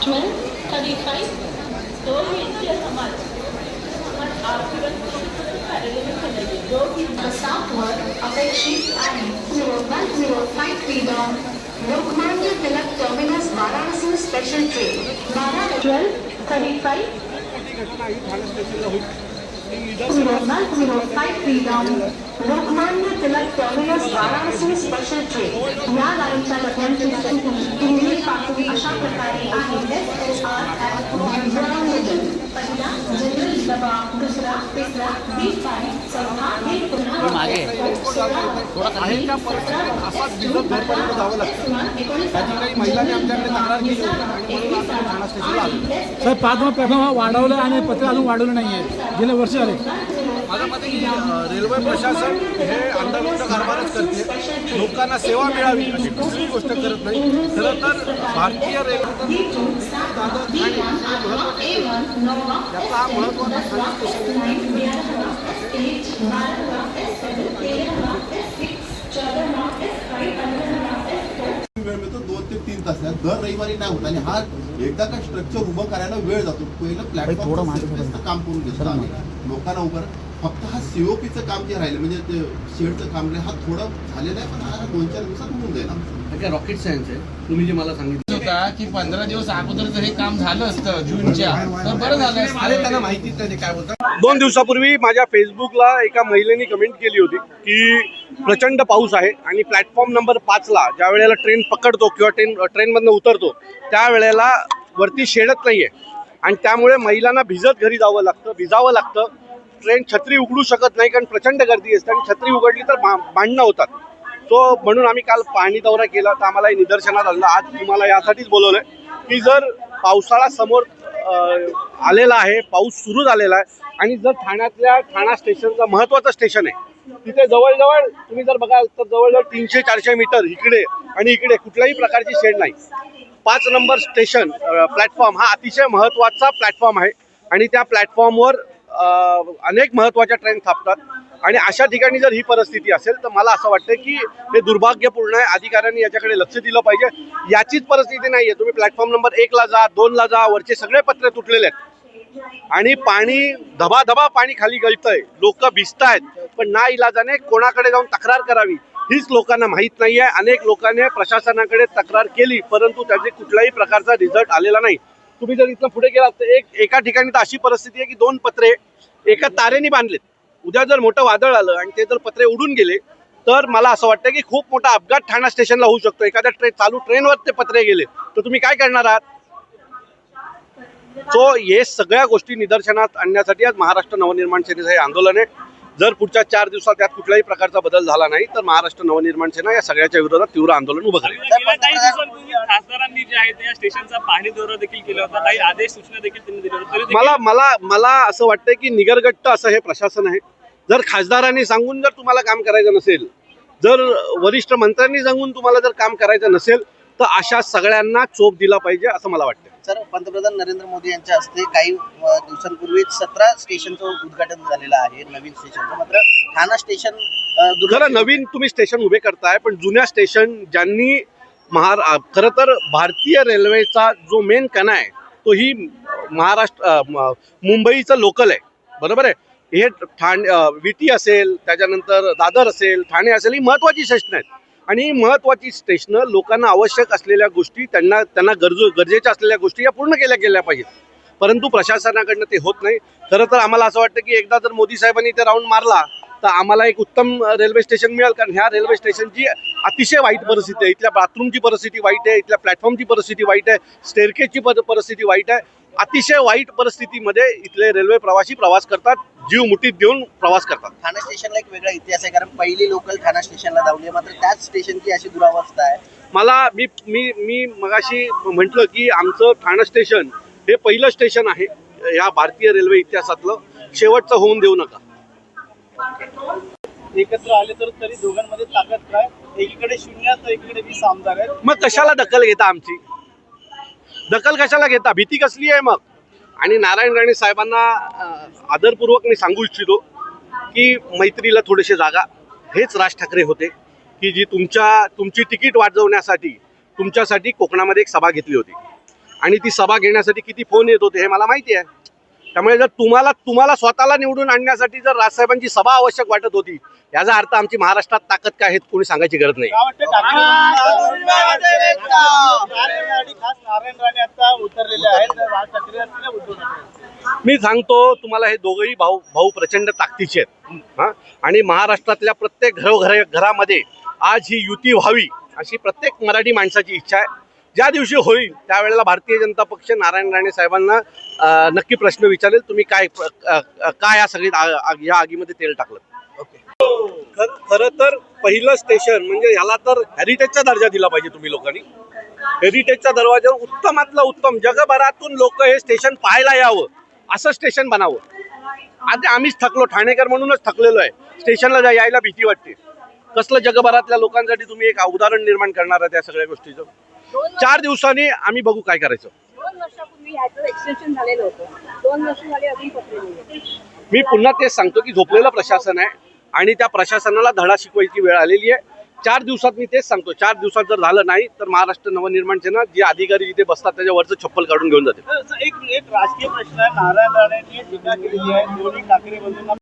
chú ta đi thấy tối hiện chưa là mặt mặt ở khi bên tôi cũng phải là những connected train, Nara 1235. Lokmanya Tilak terminus Varanasi special train या लाईनच्या डब्यांची दिल्ली पासून अशा प्रकारे आहे पहिला general डबा दुसरा तिसरा बीट पाणी चौथा बीट पुन्हा आहे त्या परिस्थितीत असाच भिजत घरपर्यंत जावं लागतं. त्याची काही महिलांनी आमच्याकडे तक्रार केली होती आणि म्हणून आज ठाणा स्टेशनला आलो. सर पाच मग प्लॅटफॉर्म वाढवलं आणि पत्र अजून वाढवलं नाही आहे गेले वर्ष झाले माझ्या मते की रेल्वे प्रशासन हे अंदागुंड कारभारच करते. लोकांना सेवा मिळावी अशी कुठलीही गोष्ट करत नाही. खरं तर भारतीय रेल्वे याचा हा. वेळ मिळतो दोन ते तीन तास दर रविवारी नाही होत आणि हा एकदा का स्ट्रक्चर उभं करायला वेळ जातो. पहिलं प्लॅटफॉर्म काम करून घेतो आम्ही. लोकांना उभं फक्त हा सीओपीचं काम जे राहिलं म्हणजे ते शेडचं काम नाही हा थोडं झालेलं आहे पण हा दोन चार दिवसात होऊन जाईल. आमचं काय रॉकेट सायन्स आहे? तुम्ही जे मला सांगितलं. होता की पंधरा दिवस अगोदर जर हे काम झालं असतं जूनच्या. तर बरं झालं. अरे त्यांना माहितीच नाही ते काय बोलतात. दोन दिवसापूर्वी माझ्या फेसबुकला एका महिलेने कमेंट केली होती की प्रचंड पाऊस आहे आणि प्लॅटफॉर्म नंबर पाचला ज्या वेळेला ट्रेन पकडतो किंवा ट्रेन ट्रेनमधनं उतरतो त्यावेळेला वरती शेडत नाही आहे आणि त्यामुळे महिलांना भिजत घरी जावं लागतं भिजावं लागतं. ट्रेन छत्री उघडू शकत नाही कारण प्रचंड गर्दी असते आणि छत्री उघडली तर भांडणं होतात. सो म्हणून आम्ही काल पाणी दौरा केला. तर आम्हाला निदर्शनात आलं. आज तुम्हाला यासाठीच बोलवलंय की जर पावसाळा समोर आलेला आहे पाऊस सुरू झालेला आहे आणि जर ठाण्यातल्या ठाणा स्टेशनचं महत्त्वाचं स्टेशन आहे तिथे जवळजवळ तुम्ही जर बघाल तर जवळजवळ तीनशे चारशे मीटर इकडे आणि इकडे कुठल्याही प्रकारची शेड नाही. पाच नंबर स्टेशन प्लॅटफॉर्म हा अतिशय महत्त्वाचा प्लॅटफॉर्म आहे आणि त्या प्लॅटफॉर्मवर अनेक महत्त्वाच्या ट्रेन थांबतात आणि अशा ठिकाणी जर ही परिस्थिती असेल तर मला असं वाटतं की हे दुर्भाग्यपूर्ण आहे. अधिकाऱ्यांनी याच्याकडे लक्ष दिलं पाहिजे. याचीच परिस्थिती नाही आहे तुम्ही प्लॅटफॉर्म नंबर एकला जा दोनला जा वरचे सगळे पत्रे तुटलेले आहेत. आणि पाणी धबाधबा पाणी खाली गळतंय. लोक आहेत पण ना इलाजाने कोणाकडे जाऊन तक्रार करावी हीच लोकांना माहीत नाही आहे अनेक लोकांनी प्रशासनाकडे तक्रार केली परंतु त्याचे कुठल्याही प्रकारचा रिझल्ट आलेला नाही. तुम्ही जर इथं पुढे गेलात तर एक एका ठिकाणी तर अशी परिस्थिती आहे की दोन पत्रे एका तारेने बांधलेत. उद्या जर मोठं वादळ आलं आणि ते जर पत्रे उडून गेले तर मला असं वाटतं की खूप मोठा अपघात ठाणा स्टेशनला होऊ शकतो. एखाद्या ट्रेन चालू ट्रेनवर ते पत्रे गेले. तर तुम्ही काय करणार आहात? सो हे सगळ्या गोष्टी निदर्शनात आणण्यासाठी आज महाराष्ट्र नवनिर्माण सेनेचं हे आंदोलन आहे. जर पुढच्या चार दिवसात त्यात कुठल्याही प्रकारचा बदल झाला नाही तर महाराष्ट्र नवनिर्माण सेना या सगळ्याच्या विरोधात तीव्र आंदोलन उभं करेल. खासदारांनी जे आहे ते या स्टेशनचा पाहणी दौरा देखील केला होता. काही आदेश सूचना देखील त्यांनी दिल्या होत्या. मला मला मला असं वाटतं की निगरगट्ट असं हे प्रशासन आहे. जर खासदारांनी सांगून जर तुम्हाला काम करायचं नसेल जर वरिष्ठ मंत्र्यांनी सांगून तुम्हाला जर काम करायचं नसेल तर अशा सगळ्यांना चोप दिला पाहिजे असं मला वाटतं सर पंतप्रधान नरेंद्र मोदी यांच्या हस्ते काही दिवसांपूर्वी सतरा स्टेशनचं उद्घाटन झालेलं आहे नवीन स्टेशनचं. मात्र ठाणा स्टेशन खरं नवीन तुम्ही स्टेशन उभे करताय पण जुन्या स्टेशन ज्यांनी महा खरं तर भारतीय रेल्वेचा जो मेन कणा आहे तो ही महाराष्ट्र मुंबईचं लोकल आहे. बरोबर आहे? हे ठाणे विटी असेल त्याच्यानंतर दादर असेल ठाणे असेल ही महत्त्वाची स्टेशन आहेत. आणि महत्त्वाची स्टेशनं लोकांना आवश्यक असलेल्या गोष्टी त्यांना त्यांना गरजू गरजेच्या असलेल्या गोष्टी या पूर्ण केल्या गेल्या पाहिजेत. परंतु प्रशासनाकडनं ते होत नाही. खरं तर आम्हाला असं वाटतं की एकदा जर मोदी साहेबांनी ते राऊंड मारला तर आम्हाला एक उत्तम रेल्वे स्टेशन मिळेल. कारण ह्या रेल्वे स्टेशनची अतिशय वाईट परिस्थिती आहे. इथल्या बाथरूमची परिस्थिती वाईट आहे इथल्या प्लॅटफॉर्मची परिस्थिती वाईट आहे स्टेअरकेजची पर परिस्थिती वाईट आहे. अतिशय वाईट परिस्थितीमध्ये इथले रेल्वे प्रवासी प्रवास करतात जीव मुठीत देऊन प्रवास करतात. ठाणा स्टेशनला एक वेगळा इतिहास आहे कारण पहिली लोकल ठाणा स्टेशनला धावली मात्र त्याच स्टेशनची अशी दुरावस्था आहे. मला मी मी मी मगाशी म्हटलं की आमचं ठाणं स्टेशन हे पहिलं स्टेशन आहे या भारतीय रेल्वे इतिहासातलं. शेवटचं होऊन देऊ नका. एकत्र आले तर तरी दोघांमध्ये ताकद काय? एकीकडे शून्य तर एकीकडे वीस आमदार आहेत. मग कशाला दखल घेता आमची? दखल कशाला घेता? भीती कसली आहे मग? आणि नारायण राणे साहेबांना आदरपूर्वक मी सांगू इच्छितो की मैत्रीला थोडेसे जागा. हेच राज ठाकरे होते की जी तुमच्या तुमची तिकीट वाजवण्यासाठी तुमच्यासाठी कोकणामध्ये एक सभा घेतली होती. आणि ती सभा घेण्यासाठी किती फोन येत होते हे मला माहिती आहे. त्यामुळे जर तुम्हाला तुम्हाला स्वतःला निवडून आणण्यासाठी जर राजसाहेबांची सभा आवश्यक वाटत होती याचा अर्थ आमची महाराष्ट्रात ताकद काय हे कोणी सांगायची गरज नाही. मी सांगतो तुम्हाला हे दोघंही भाऊ भाऊ प्रचंड ताकदीचे आहेत. हा? आणि महाराष्ट्रातल्या प्रत्येक घरोघर घरामध्ये आज ही युती व्हावी अशी प्रत्येक मराठी माणसाची इच्छा आहे. ज्या दिवशी होईल त्यावेळेला भारतीय जनता पक्ष नारायण राणे साहेबांना नक्की प्रश्न विचारेल. तुम्ही काय काय या सगळी आग- या आगीमध्ये तेल टाकलं? खर खरं तर पहिलं स्टेशन म्हणजे याला तर हेरिटेजचा दर्जा दिला पाहिजे तुम्ही लोकांनी. हेरिटेजच्या दरवाजा उत्तमातला उत्तम. जगभरातून लोक हे स्टेशन पाहायला यावं. असं स्टेशन बनावं. आता आम्हीच थकलो. ठाणेकर म्हणूनच थकलेलो आहे. स्टेशनला जा- यायला भीती वाटते. कसलं जगभरातल्या लोकांसाठी तुम्ही एक उदाहरण निर्माण करणार आहे त्या सगळ्या गोष्टीचं? चार दिवसांनी आम्ही बघू काय करायचं. दोन वर्षापूर्वी ह्याचं एक्सटेन्शन झालेलं होतं. दोन वर्ष झाले अजून पत्र नाही. मी पुन्हा तेच सांगतो की झोपलेलं प्रशासन आहे आणि त्या प्रशासनाला धडा शिकवायची वेळ आलेली आहे. चार दिवसात मी तेच सांगतो. चार दिवसात जर झालं नाही तर महाराष्ट्र नवनिर्माण सेना जे अधिकारी जिथे बसतात त्याच्यावरचं चप्पल काढून घेऊन जाते. एक एक राजकीय प्रश्न आहे. नारायण राणेंनी टीका केलेली आहे. दोन्ही ठाकरे बंधूंना